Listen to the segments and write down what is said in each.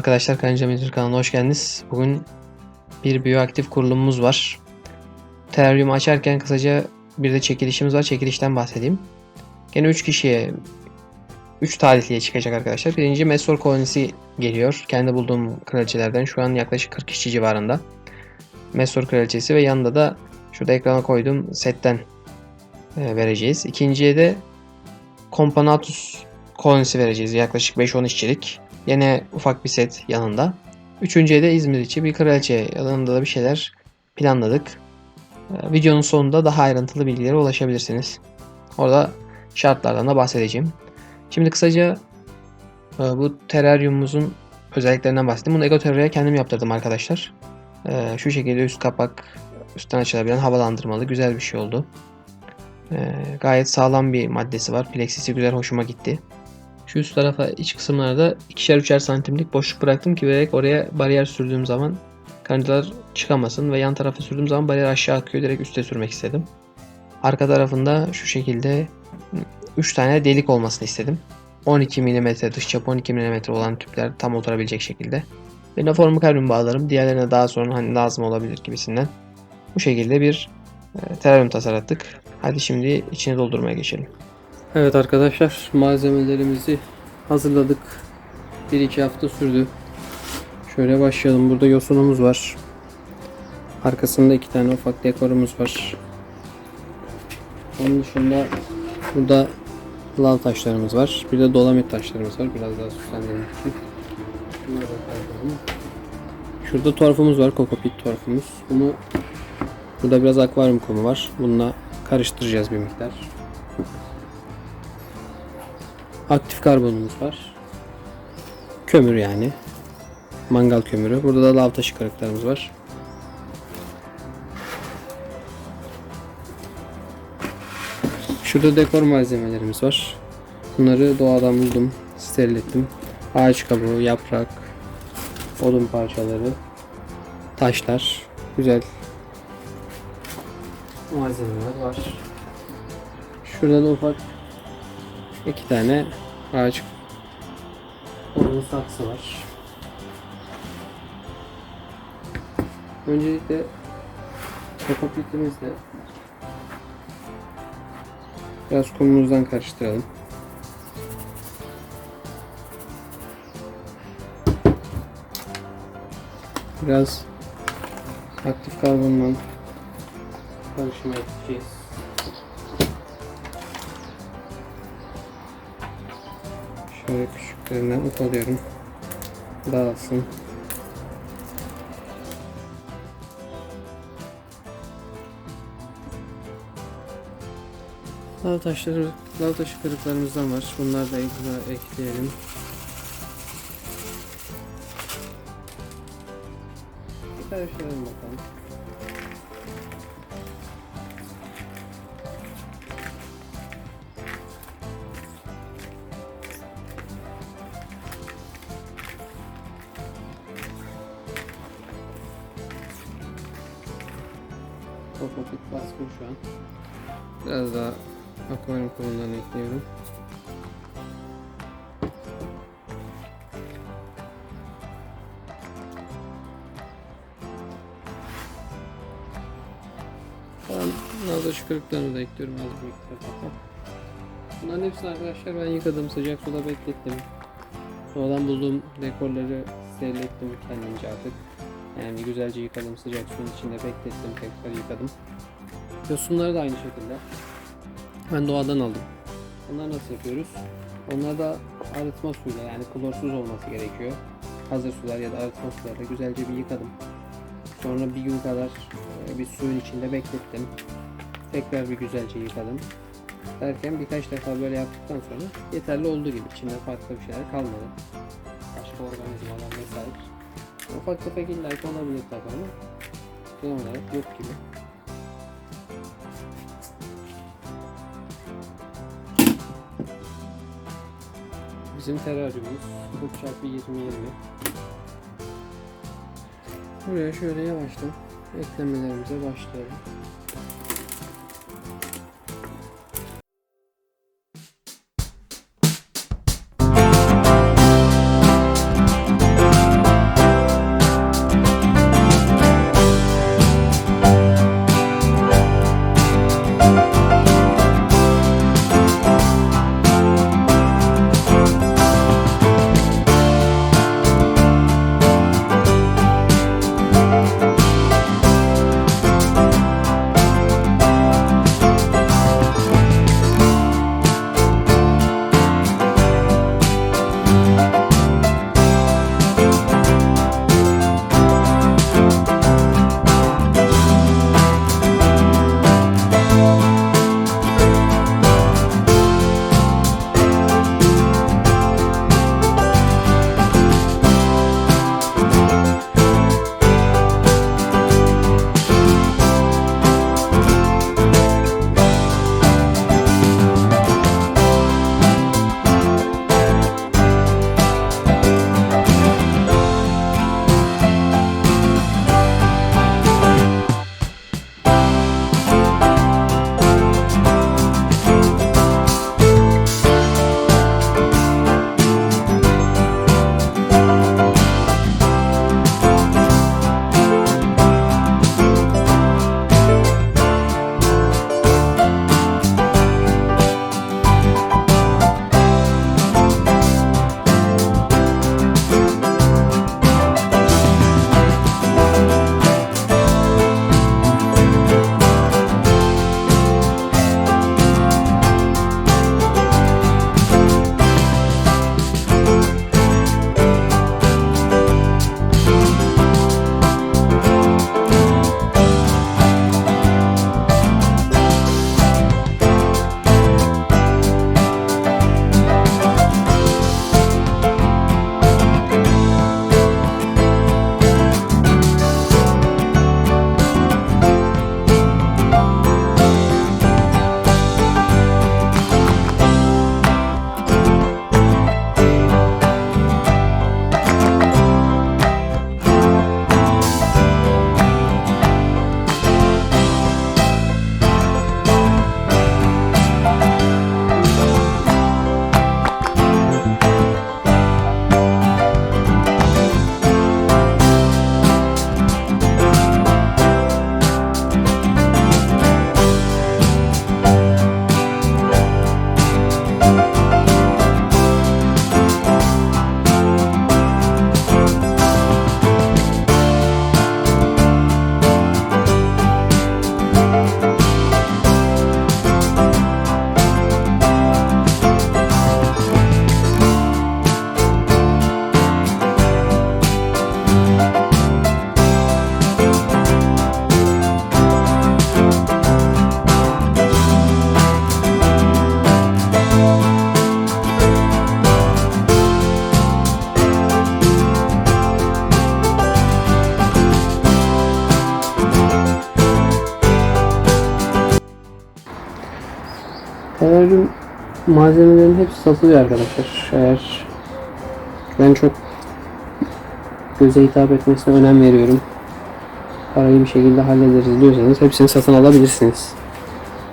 Arkadaşlar, Kanca Medir kanalına hoş geldiniz. Bugün bir biyoaktif kurulumumuz var. Teraryumu açarken kısaca bir de çekilişimiz var. Çekilişten bahsedeyim. Gene 3 kişiye 3 talihliye çıkacak arkadaşlar. Birinci Mesor kolonisi geliyor. Kendi bulduğum kraliçelerden şu an yaklaşık 40 kişi civarında. Mesor kraliçesi ve yanında da şurada ekrana koyduğum setten e, vereceğiz. İkinciye de Companatus kolonisi vereceğiz. Yaklaşık 5-10 işçilik. Yine ufak bir set yanında. Üçüncüye de İzmir içi bir kraliçe yanında da bir şeyler planladık. Ee, Videonun sonunda daha ayrıntılı bilgilere ulaşabilirsiniz. Orada şartlardan da bahsedeceğim. Şimdi kısaca e, bu teraryumumuzun özelliklerinden bahsedeyim. Bunu Ego Terror'a kendim yaptırdım arkadaşlar. Ee, Şu şekilde üst kapak üstten açılabilen havalandırmalı güzel bir şey oldu. Ee, Gayet sağlam bir maddesi var. Plexisi güzel hoşuma gitti. Şu üst tarafa iç kısımlarda ikişer üçer santimlik boşluk bıraktım ki direkt oraya bariyer sürdüğüm zaman karıncalar çıkamasın ve yan tarafa sürdüğüm zaman bariyer aşağı akıyor direkt üste sürmek istedim. Arka tarafında şu şekilde 3 tane delik olmasını istedim. 12 mm dış çapı 12 mm olan tüpler tam oturabilecek şekilde. Ve formu karbon bağlarım. Diğerlerine daha sonra hani lazım olabilir gibisinden. Bu şekilde bir e, teraryum tasarlattık. Hadi şimdi içine doldurmaya geçelim. Evet arkadaşlar malzemelerimizi hazırladık. 1-2 hafta sürdü. Şöyle başlayalım. Burada yosunumuz var. Arkasında iki tane ufak dekorumuz var. Onun dışında burada lav taşlarımız var. Bir de dolamit taşlarımız var. Biraz daha süslendirmek için. Şurada torfumuz var. Kokopit torfumuz. Bunu burada biraz akvaryum kumu var. Bununla karıştıracağız bir miktar. Aktif karbonumuz var. Kömür yani. Mangal kömürü. Burada da lav taşı kırıklarımız var. Şurada dekor malzemelerimiz var. Bunları doğadan buldum. Steril ettim. Ağaç kabuğu, yaprak, odun parçaları, taşlar. Güzel malzemeler var. Şurada da ufak iki tane ağaç odun saksı var. Öncelikle kokopitimizle biraz kumumuzdan karıştıralım. Biraz aktif karbonla karışım yapacağız. Şöyle küçüklerinden ufalıyorum. Dağılsın. Lav taşları, lav taşı kırıklarımızdan var. Bunları da ekle- ekleyelim. Bir karıştıralım bakalım. Kokopit baskın şu an. Biraz daha akvaryum kumundan ekliyorum. Ben nazar kırıklarını da ekliyorum az bir miktarda. Bunların hepsini arkadaşlar ben yıkadım sıcak suda beklettim. Sonradan bulduğum dekorları seyrettim kendimce artık. Yani güzelce yıkadım sıcak suyun içinde beklettim tekrar yıkadım. Yosunları da aynı şekilde. Ben doğadan aldım. Onları nasıl yapıyoruz? Onlar da arıtma suyuyla yani klorsuz olması gerekiyor. Hazır sular ya da arıtma sularla güzelce bir yıkadım. Sonra bir gün kadar e, bir suyun içinde beklettim. Tekrar bir güzelce yıkadım. Derken birkaç defa böyle yaptıktan sonra yeterli olduğu gibi içinde farklı bir şeyler kalmadı. Başka organizmalar vesaire. Ufak tefek illaki olabilir tabi ama genel olarak yok gibi. Bizim teraryumuz 40 çarpı 20 20. Buraya şöyle yavaştan eklemelerimize başlayalım. Malzemelerin hepsi satılıyor arkadaşlar. Eğer ben çok göze hitap etmesine önem veriyorum. Parayı bir şekilde hallederiz diyorsanız hepsini satın alabilirsiniz.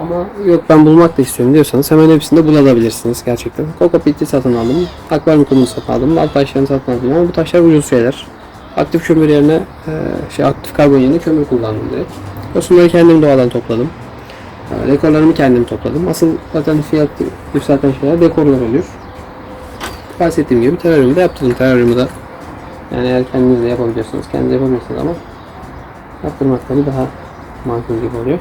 Ama yok ben bulmak da istiyorum diyorsanız hemen hepsini de bulabilirsiniz gerçekten. Kokopit'i satın aldım. Akvaryum kumunu satın aldım. Alt taşlarını satın aldım. Ama bu taşlar ucuz şeyler. Aktif kömür yerine e, şey aktif karbon yerine kömür kullandım direkt. Yosunları kendim doğadan topladım. E, Dekorlarımı kendim topladım. Asıl zaten fiyat yükselten şeyler dekorlar oluyor. Bahsettiğim gibi teraryumu da yaptırdım. Teraryumu da yani eğer kendiniz de yapabiliyorsanız kendiniz yapabilirsiniz ama yaptırmak tabii daha makul gibi oluyor.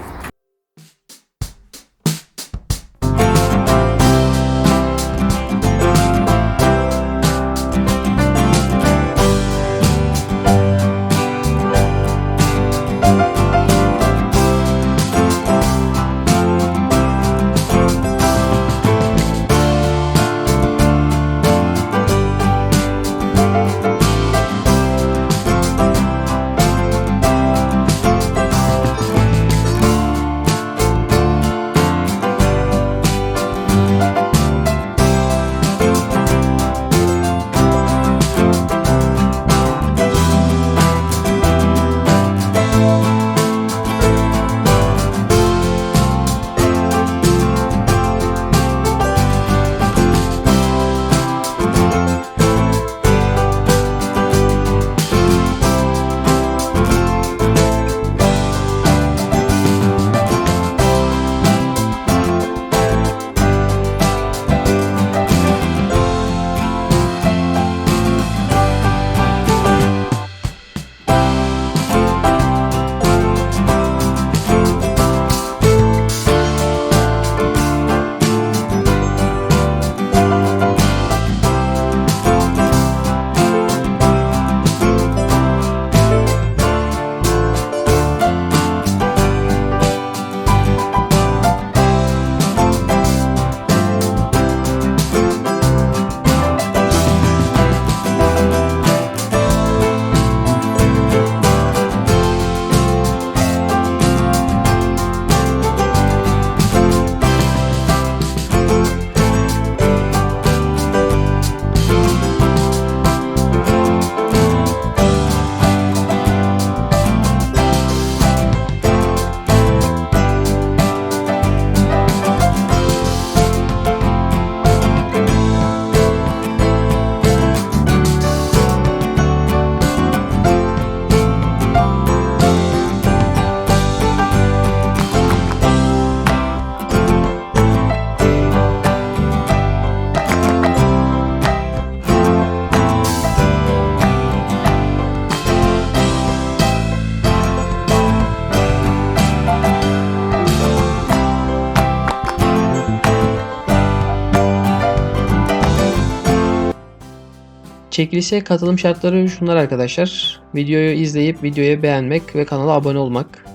Çekilişe katılım şartları şunlar arkadaşlar. Videoyu izleyip videoya beğenmek ve kanala abone olmak.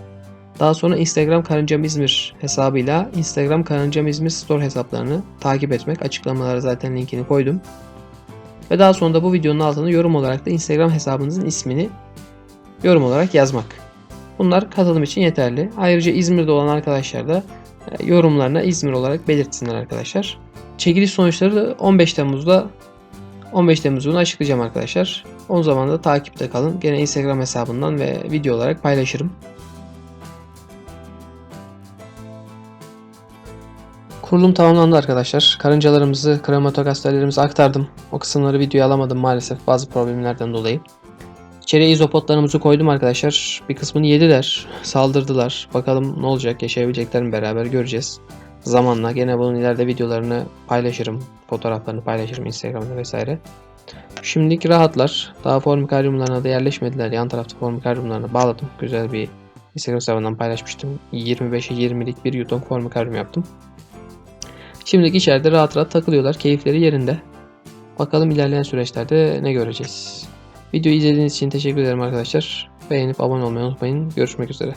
Daha sonra Instagram Karıncam İzmir hesabıyla Instagram Karıncam İzmir Store hesaplarını takip etmek. Açıklamalara zaten linkini koydum. Ve daha sonra da bu videonun altına yorum olarak da Instagram hesabınızın ismini yorum olarak yazmak. Bunlar katılım için yeterli. Ayrıca İzmir'de olan arkadaşlar da e, yorumlarına İzmir olarak belirtsinler arkadaşlar. Çekiliş sonuçları da 15 Temmuz'da 15 Temmuz günü açıklayacağım arkadaşlar. O zaman da takipte kalın. Gene Instagram hesabından ve video olarak paylaşırım. Kurulum tamamlandı arkadaşlar. Karıncalarımızı, krematogasterlerimizi aktardım. O kısımları videoya alamadım maalesef bazı problemlerden dolayı. İçeriye izopotlarımızı koydum arkadaşlar. Bir kısmını yediler, saldırdılar. Bakalım ne olacak, yaşayabilecekler mi beraber göreceğiz. Zamanla gene bunun ileride videolarını paylaşırım. Fotoğraflarını paylaşırım Instagram'da vesaire. Şimdilik rahatlar. Daha formikaryumlarına da yerleşmediler. Yan tarafta formikaryumlarına bağladım. Güzel bir Instagram hesabından paylaşmıştım. 25'e 20'lik bir yuton formikaryum yaptım. Şimdilik içeride rahat rahat takılıyorlar. Keyifleri yerinde. Bakalım ilerleyen süreçlerde ne göreceğiz. Videoyu izlediğiniz için teşekkür ederim arkadaşlar. Beğenip abone olmayı unutmayın. Görüşmek üzere.